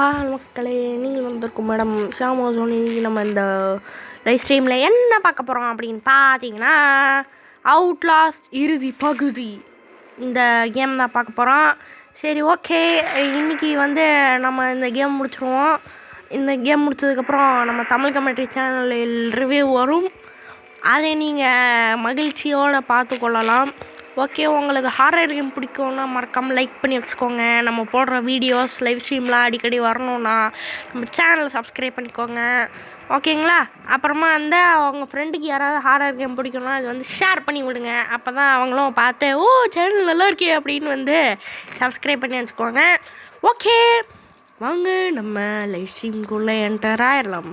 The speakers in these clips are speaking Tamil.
ஹாய் மக்களே நீங்கள் வந்திருக்கும் மேடம் ஷாமா சோனி நம்ம இந்த லைவ் ஸ்ட்ரீமில் என்ன பார்க்க போகிறோம் அப்படின்னு பார்த்தீங்கன்னா அவுட்லாஸ்ட் இறுதி பகுதி. இந்த கேம் தான் பார்க்க போகிறோம் சரி ஓகே இன்னைக்கு வந்து நம்ம இந்த கேம் முடிச்சிருவோம். இந்த கேம் முடிச்சதுக்கப்புறம் நம்ம தமிழ் கமெண்ட்ரி சேனலில் ரிவ்யூ வரும். அதை நீங்கள் மகிழ்ச்சியோடு பார்த்து கொள்ளலாம். ஓகே உங்களுக்கு ஹாரர் கேம் பிடிக்கும்னா மறக்காமல் லைக் பண்ணி வச்சுக்கோங்க. நம்ம போடுற வீடியோஸ் லைவ் ஸ்ட்ரீம்லாம் அடிக்கடி வரணும்னா நம்ம சேனலை சப்ஸ்கிரைப் பண்ணிக்கோங்க. ஓகேங்களா அப்புறமா வந்து அவங்க ஃப்ரெண்டுக்கு யாராவது ஹாரர் கேம் பிடிக்கும்னா அது வந்து ஷேர் பண்ணி விடுங்க. அப்போ தான் அவங்களும் பார்த்து ஓ சேனல் நல்லா இருக்கே அப்படின்னு வந்து சப்ஸ்கிரைப் பண்ணி வச்சுக்கோங்க. ஓகே வாங்க நம்ம லைவ் ஸ்ட்ரீம்குள்ளே என்டர் ஆயிடலாம்.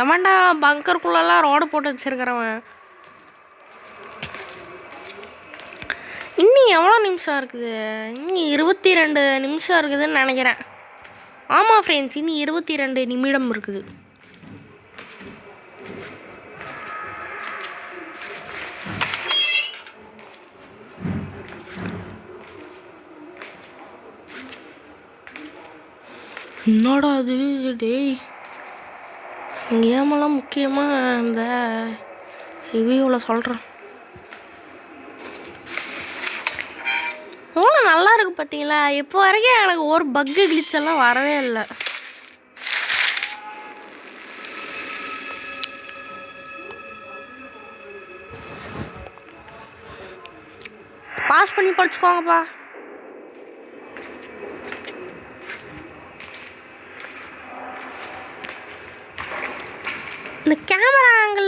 எவன்டா பங்கருக்குள்ளெல்லாம் ரோடு போட்டு வச்சிருக்கிறவன்? இன்னும் எவ்வளோ நிமிஷம் இருக்குது? இன்னும் இருபத்தி ரெண்டு நிமிஷம் இருக்குதுன்னு நினைக்கிறேன். ஆமாம் ஃப்ரெண்ட்ஸ் இன்னும் இருபத்தி ரெண்டு நிமிடம் இருக்குது. என்னடா அது டேய். கேமெல்லாம் முக்கியமாக இந்த ரிவ்யூவில் சொல்கிறேன் எவ்வளோ நல்லா இருக்கு பார்த்தீங்களா இப்போ வரைக்கும் எனக்கு ஒரு பக்கு கிளிச் எல்லாம் வரவே இல்லை. பாஸ் பண்ணி படிச்சுக்கோங்கப்பா இந்த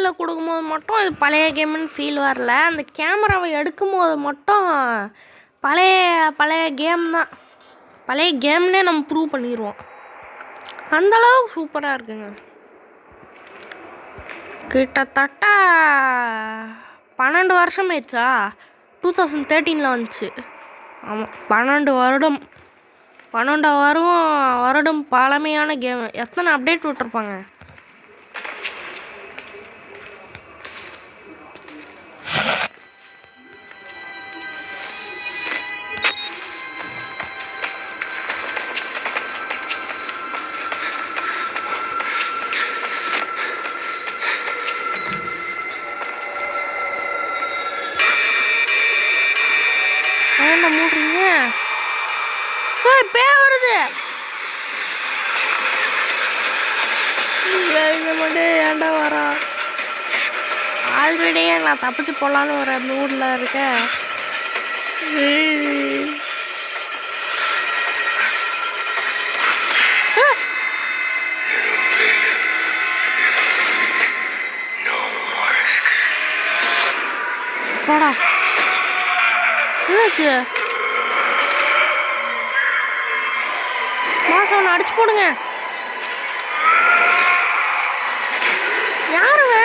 ஆங்கிளில் கொடுக்கும்போது மட்டும் இது பழைய கேமுன்னு ஃபீல் வரல. அந்த கேமராவை எடுக்கும்போது மட்டும் பழைய பழைய கேம் தான். பழைய கேம்னே நம்ம ப்ரூவ் பண்ணிடுவோம் அந்தளவுக்கு சூப்பராக இருக்குங்க. கிட்டத்தட்ட பன்னெண்டு வருஷம் ஆயிடுச்சா? டூ தௌசண்ட் தேர்ட்டீனில் வந்துச்சு. ஆமாம் பன்னெண்டு வருடம். பன்னெண்டு வருடம் வருடம் பழமையான கேம் எத்தனை அப்டேட் விட்டுருப்பாங்க? ஏன்டா மூடுறீங்க ஏய் பே வருது இங்க மட்டும் ஏன்டா வரா ஆல்ரெடியே நான் தப்பிச்சு போகலான்னு ஒரு மூடில் இருக்கேன் ஏய். ஆ. போடா என்னாச்சு மாசம் அவனை அடிச்சு போடுங்க. யாருங்க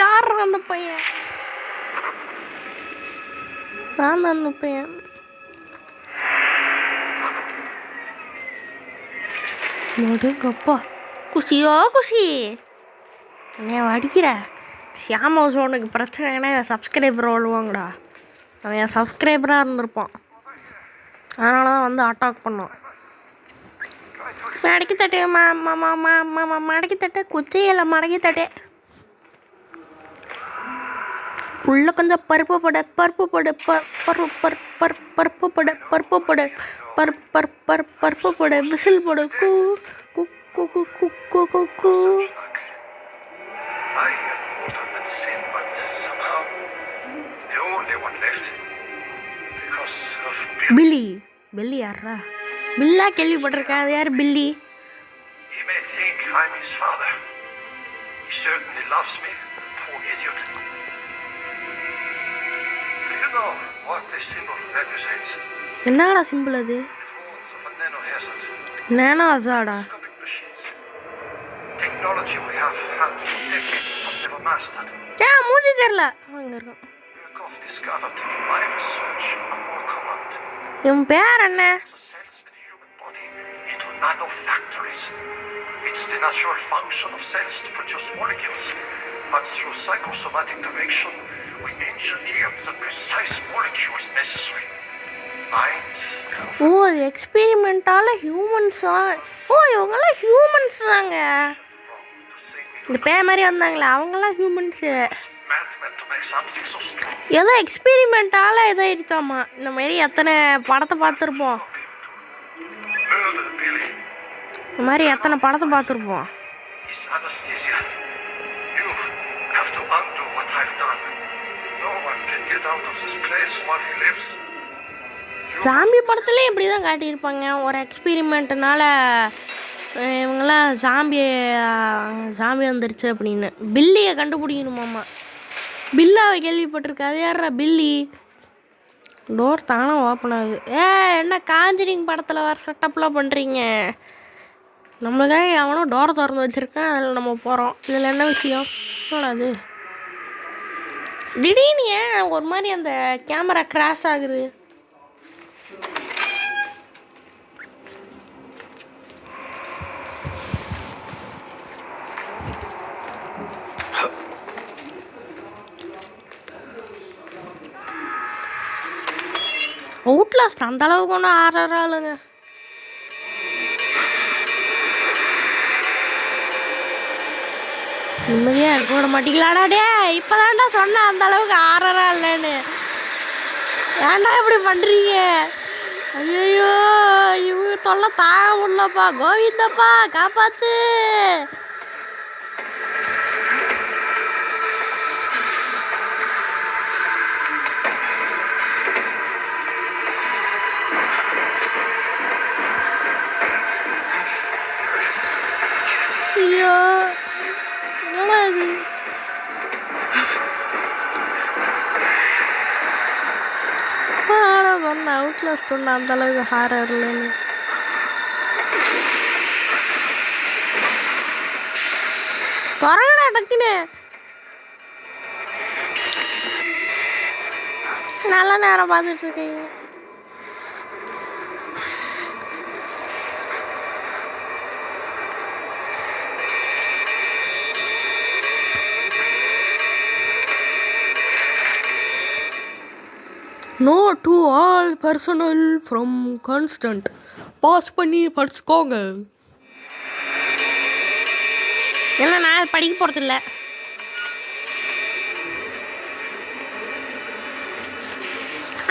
யார் அந்த பையன்? நான் தான் அந்த பையன். நடுங்கப்பா. குஷியோ குஷி. என்ன அடிக்கிற? சியாம சோனுக்கு பிரச்சனைனா சப்ஸ்கிரைபர் வருவாங்கடா அவன் என் சப்ஸ்கிரைபராக இருந்திருப்பான். அதனால தான் வந்து அட்டாக் பண்ணோம் மடக்கி தட்டு மா மா மா மா மா மடக்கி தட்டு குச்சியில் மடக்கி தட்டு உள்ள கொஞ்சம் பருப்பு போட பருப்பு போட ப பருப்பு பரு பருப்பு போட பருப்பு போட. பர் பர் பர் பருப்பு போட விசில் போட கூ கூ கூ கூ கூ கூ கூ கூ பில்லி பில்லி யாரா பில்லா கேள்விப்பட்டிருக்கேன் அது யார் Billy What is sin of negligence? father. He certainly loves me, poor idiot. Do you know what this symbol represents? என்னடா சிம்பிள் அது It warns of a nanohazard. நேனா அசாடா Scopic machines. Technology we have had for decades but never mastered. ஏன் மூஞ்சி தெரில அங்கே இருக்கும் Murkoff discovered in my research a war command. இவன் பேர் என்ன The cells in the human body into nanofactories. It's the natural function of cells to produce molecules. But through psychosomatic direction, we engineered the precise molecules necessary. ஓ அது ஹியூமன்ஸ் தான் ஓ இவங்கெல்லாம் ஹியூமன்ஸ் தாங்க இந்த பே மாதிரி வந்தாங்களே அவங்கெல்லாம் ஹியூமன்ஸு ஏதோ எக்ஸ்பெரிமெண்ட்டால் இதாகிடுச்சாம்மா இந்த மாதிரி எத்தனை படத்தை பார்த்துருப்போம் இந்த மாதிரி எத்தனை படத்தை பார்த்துருப்போம் No one can get out of this place while he lives. சாமி படத்துலேயும் இப்படி தான் காட்டியிருப்பாங்க. ஒரு எக்ஸ்பீரிமெண்ட்டுனால இவங்கெல்லாம் சாம்பி சாம்பி வந்துருச்சு அப்படின்னு. பில்லியை கண்டுபிடிக்கணுமாம்மா பில்லாவை கேள்விப்பட்டிருக்காது யாரா பில்லி? டோர் தானே ஓப்பன் ஆகுது. ஏ என்ன காஞ்சிரிங் படத்தில் வர செட்டப்லாம் பண்ணுறீங்க நம்மளுக்காக எவனோ டோர் திறந்து வச்சுருக்கான். அதில் நம்ம போகிறோம் இதில் என்ன விஷயம்? என்னடா அது திடீர்னு ஏன் ஒரு மாதிரி அந்த கேமரா கிராஷ் ஆகுது? அந்த அளவுக்கு ஒன்றும் ஆறாறு ஆளுங்க. நிம்மதியாக இருக்க விட மாட்டீங்களாடா டே இப்போதான்டா சொன்னேன் அந்த அளவுக்கு ஆறரா இல்லைன்னு ஏன்டா இப்படி பண்ணுறீங்க ஐயோ இவங்க தொல்லை தாங்க முடியலப்பா. கோவிந்தப்பா காப்பாத்து. ஆனால் சொன்னேன் அவுட்லாஸ்ட் அந்த அளவுக்கு ஹாரர் இல்லைன்னு திறங்கடா டக்குன்னு. நல்ல நேரம் பார்த்துட்டு no to all personal from constant pass பண்ணி படிச்சுக்கோங்க. இல்லை நான் அது படிக்க போகிறதில்ல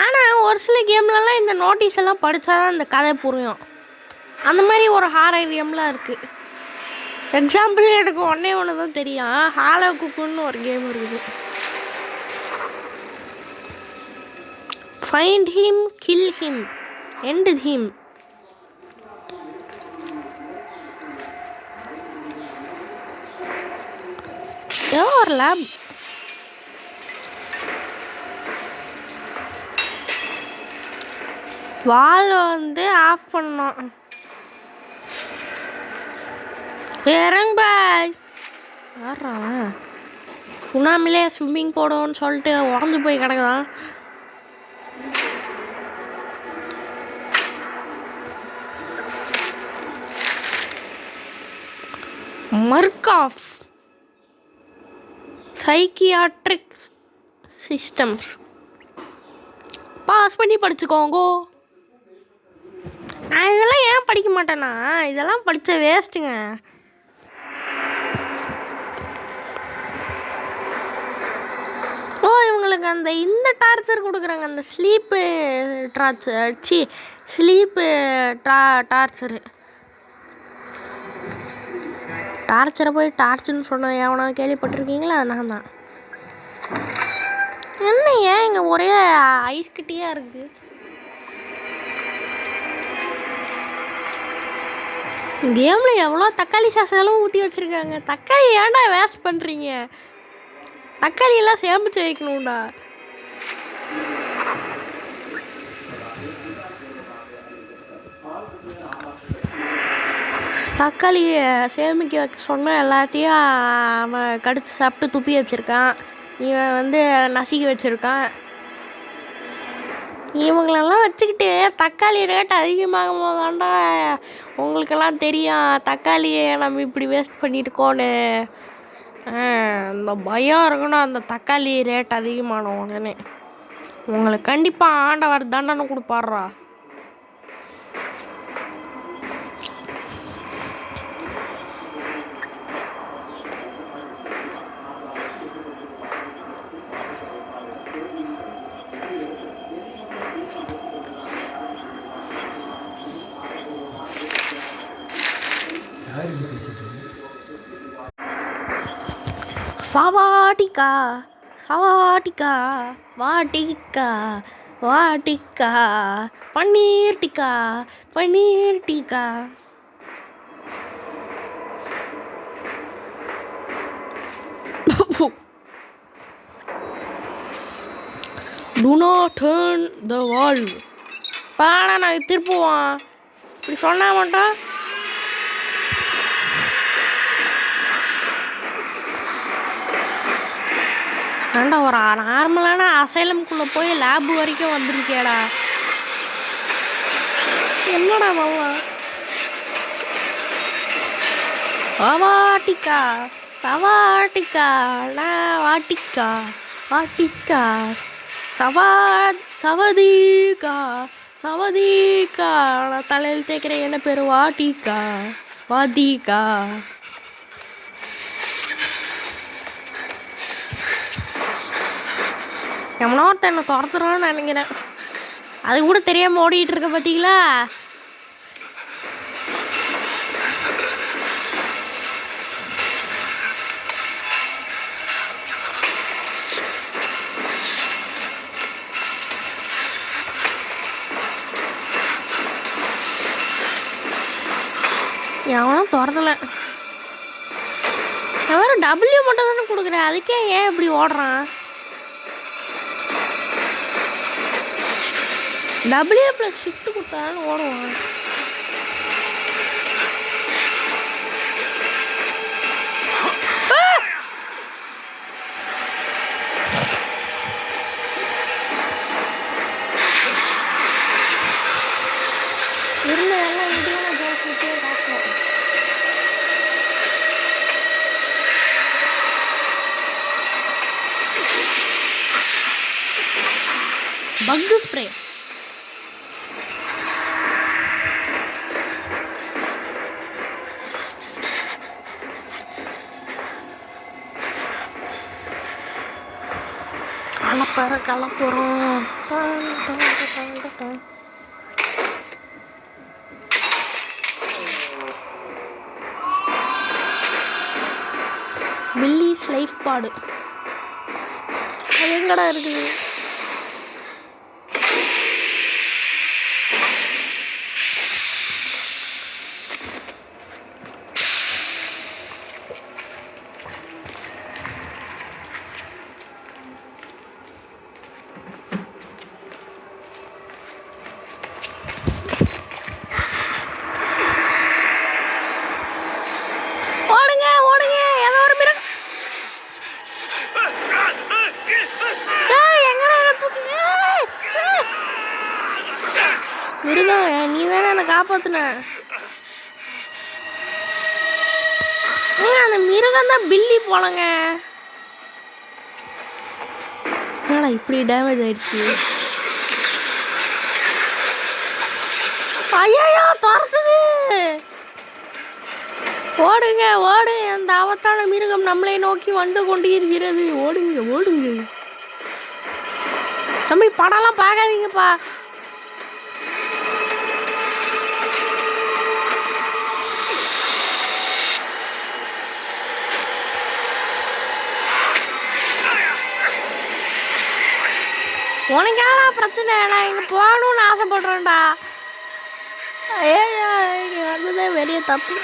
ஆனால் ஒரு சில கேம்லலாம் இந்த நோட்டீஸ் எல்லாம் படித்தா தான் இந்த கதை புரியும். அந்த மாதிரி ஒரு ஹாரர் கேம்லாம் இருக்குது எக்ஸாம்பிள் எனக்கு ஒன்றே ஒன்று தான் தெரியும் ஹாலோ குக்குன்னு ஒரு கேம் இருக்குது. Find him kill him end him ஏதோ ஒரு லேப் வால் வந்து ஆஃப் பண்ணோம் இறங்க பாய் ஆடுறான் சுனாமிலே ஸ்விம்மிங் போடுவோன்னு சொல்லிட்டு உறந்து போய் கிடக்குதான். மர்காஃப் சைக்கியாட்ரிக் சிஸ்டம்ஸ் பாஸ் பண்ணி படிச்சுக்கோங்கோ. நான் இதெல்லாம் ஏன் படிக்க மாட்டேன்னா இதெல்லாம் படித்த வேஸ்ட்டுங்க ஓ இவங்களுக்கு அந்த இந்த டார்ச்சர் கொடுக்குறாங்க. அந்த ஸ்லீப்பு டார்ச்சர் சி ஸ்லீப்பு டா டார்ச்சரு டார்ச்சரை போய் டார்ச்சுன்னு சொன்ன எவனோ கேள்விப்பட்டிருக்கீங்களா? அது நான் தான். என்ன ஏன் இங்கே ஒரே ஐஸ் கிட்டியாக இருக்குது கேமில் எவ்வளோ தக்காளி சாசெல்லாம் ஊற்றி வச்சுருக்காங்க. தக்காளி ஏன்டா வேஸ்ட் பண்ணுறீங்க தக்காளியெல்லாம் சேமிச்சு வைக்கணும்டா. தக்காளியை சேமிக்க வைக்க சொன்ன எல்லாத்தையும் அவன் கடிச்சு சாப்பிட்டு துப்பி வச்சுருக்கான். இவன் வந்து நசுக்கி வச்சுருக்கான். இவங்களெல்லாம் வச்சுக்கிட்டு தக்காளி ரேட் அதிகமாகும் போதாண்டா உங்களுக்கெல்லாம் தெரியும். தக்காளியை நம்ம இப்படி வேஸ்ட் பண்ணியிருக்கோன்னு. அந்த பயம் இருக்கணும். அந்த தக்காளி ரேட் அதிகமான உடனே உங்களுக்கு கண்டிப்பாக ஆண்டவர் தண்டனை கொடுப்பாட்றா சவாட்டிக்கா சவாட்டிக்கா வாட்டிக்கா வாட்டிக்கா paneer tikka paneer tikka do not turn the wall பாடா நான் திருப்புவான். இப்படி சொன்னால் மட்டும் ஏன்டா ஒரு நார்மலான அசைலம்குள்ளே போய் லேப் வரைக்கும் வந்திருக்கேடா என்னடா மாமா? சவாட்டிக்கா சவாட்டிக்கா நான் வாட்டிக்கா வாட்டிக்கா சவா சவதீக்கா சவதீக்கா நான் தலையில் தேய்க்கிற என்ன பேர்? வாட்டிக்கா வாதிக்கா. எவனோ ஒருத்தன் என்னை துரத்துறான்னு நினைக்கிறேன். அது கூட தெரியாமல் ஓடிக்கிட்டு இருக்க பார்த்தீங்களா எவனும் துரத்தலை. எவரும் டபுள்யூ மட்டும் தானே கொடுக்குறேன். அதுக்கே ஏன் இப்படி ஓடுறான்? டபிள்யூ ப்ளஸ் ஷிஃப்ட் கொடுத்தாலும் ஓடுவான் பங்கு ஸ்ப்ரே. கலப்பற கலப்புறோம் பில்லிஸ் லைஃப் பாடு. அது எங்கடா இருக்குது ஓடுங்க ஓடுங்க ஏதோ ஒரு மிருகம் ஏய், எங்கடா என்னை தூக்கி ஏய், ஏய். மிருகம் நீ தானே என்னை காப்பாத்துன? ஏங்க அந்த மிருகம் தான் பில்லி போலங்க. என்னடா இப்படி டேமேஜ் ஆயிடுச்சு? ஐயா துரத்துது. ஓடுங்க ஓடு. அந்த ஆபத்தான மிருகம் நம்மளை நோக்கி வந்து கொண்டு இருக்கிறது ஓடுங்க ஓடுங்க. தம்பி படம்லாம் பார்க்காதீங்கப்பா உனக்கு என்னடா பிரச்சனை நான் இங்கே போகணும்னு ஆசைப்படுறேன்டா. ஏயா இங்கே வந்ததே பெரிய தப்பு.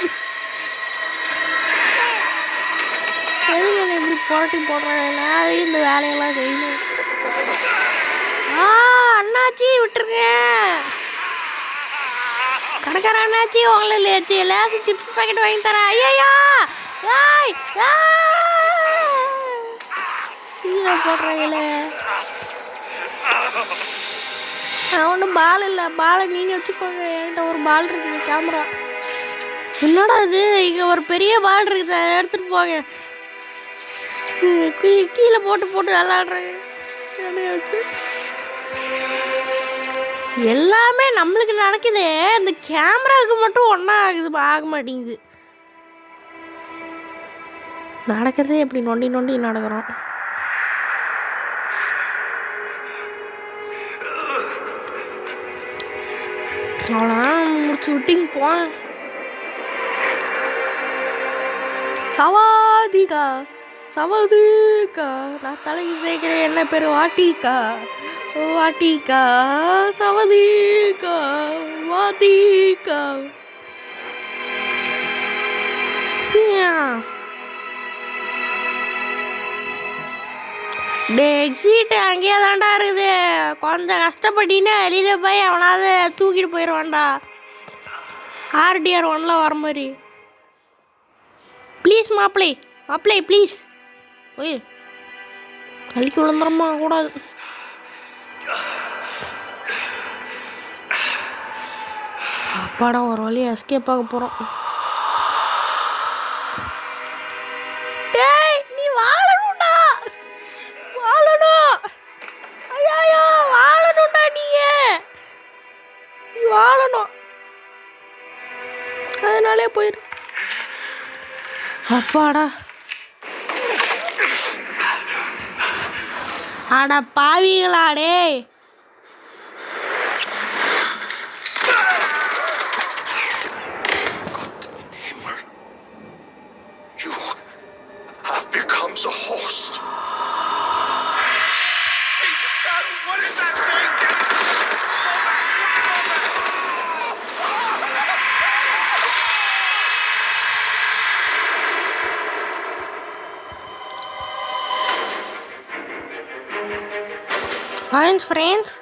எதுக்கு என்னை இப்படி புரட்டி போடுறாங்க நான் இந்த வேலையெல்லாம் செய்யணும்? ஆ அண்ணாச்சி விட்டுருங்க. கடைக்கார அண்ணாச்சி உங்களை லேச்சு லேசு சிப்ஸ் பாக்கெட் வாங்கி தரேன். ஐயா ஏய் கீழே போடுறாங்களே. நான் ஒன்றும் பால் இல்லை. பாலை நீங்கள் வச்சுக்கோங்க. என்கிட்ட ஒரு பால் இருக்குது. கேமரா என்னடா இது? இங்கே ஒரு பெரிய பால் இருக்குது. அதை எடுத்துகிட்டு போங்க. கீழே போட்டு போட்டு விளாடுறேன் என்னைய வச்சு. எல்லாமே நம்மளுக்கு நடக்குது. இந்த கேமராவுக்கு மட்டும் ஒன்றா ஆகுது. ஆக மாட்டேங்குது. நடக்கிறதே எப்படி நொண்டி நொண்டி நடக்கிறோம். ஷூட்டிங் முடிச்சு சவாதிகா சவாதிகா நான் தலைக்கு சேர்க்கிறேன் என்ன பேர்? வாட்டிக்கா ஓ, வாட்டிக்கா சவாதிகா வாட்டிக்கா Yeah. எக்ஸிட் அங்கேயே தாண்டா இருக்குது. கொஞ்சம் கஷ்டப்பட்டீங்கன்னா வெளியில் போய் அவனாவது தூக்கிட்டு போயிடுவான்டா. ஆர்டிஆர் ஒன்ல வர மாதிரி. ப்ளீஸ் மாப்பிளை மாப்பிளை ப்ளீஸ் போய். கழிக்கு விழுந்துடமா கூடாது. அப்பாடா ஒரு வழி எஸ்கேப் ஆக போகிறோம் நீ வாழணும்டா. வாழணும். ஐயோ வாழணும்டா நீ நீ வாழணும். அதனாலே போயிரு. அப்பாடா. அட பாவிகளா டேய். ஆரஞ்ச் ஃப்ரெண்ட்ஸ்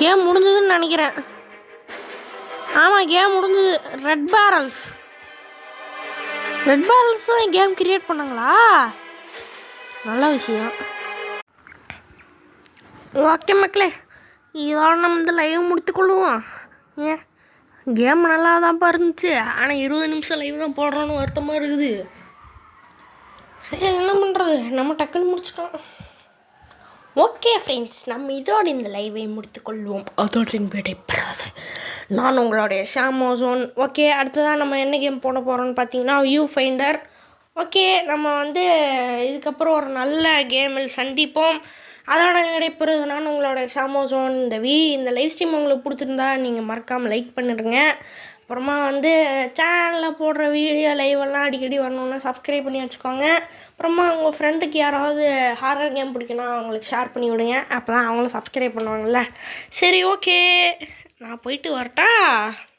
கேம் முடிஞ்சதுன்னு நினைக்கிறேன். ஆமாம் கேம் முடிஞ்சது. ரெட் பேரல்ஸ் ரெட் பேரல்ஸ் தான் கேம் கிரியேட் பண்ணாங்களா? நல்ல விஷயம். ஓகே மக்களே இதோட நம்ம இந்த லைவ் முடித்துக்கொள்ளுவோம் ஏன்? கேம் நல்லா தான்ப்பா இருந்துச்சு. ஆனால் இருபது நிமிஷம் லைவ் தான் போடுறோன்னு வருத்தமாக இருக்குது. சரி என்ன பண்ணுறது நம்ம டக்குன்னு முடிச்சிட்டோம். ஓகே ஃப்ரெண்ட்ஸ் நம்ம இதோட இந்த லைவை முடித்துக்கொள்வோம். அதோட விடைபெறாது நான் உங்களுடைய ஷாமோசோன் ஓகே அடுத்ததாக நம்ம என்ன கேம் போட போகிறோம்னு பார்த்தீங்கன்னா வியூ ஃபைண்டர் ஓகே நம்ம வந்து இதுக்கப்புறம் ஒரு நல்ல கேமில் சந்திப்போம். அதோட நடைபெறுது நான் உங்களோட ஷாமோசோன் இந்த வி இந்த லைவ் ஸ்ட்ரீம் உங்களுக்கு பிடிச்சிருந்தா நீங்கள் மறக்காமல் லைக் பண்ணிடுங்க. அப்புறமா வந்து சேனலில் போடுற வீடியோ லைவெல்லாம் அடிக்கடி வரணுன்னா சப்ஸ்கிரைப் பண்ணி வச்சுக்கோங்க. அப்புறமா உங்கள் ஃப்ரெண்டுக்கு யாராவது ஹாரர் கேம் பிடிக்குன்னா அவங்களுக்கு ஷேர் பண்ணி விடுங்க. அப்போ தான் அவங்களும் சப்ஸ்கிரைப் பண்ணுவாங்கள்ல சரி ஓகே நான் போயிட்டு வரட்டா?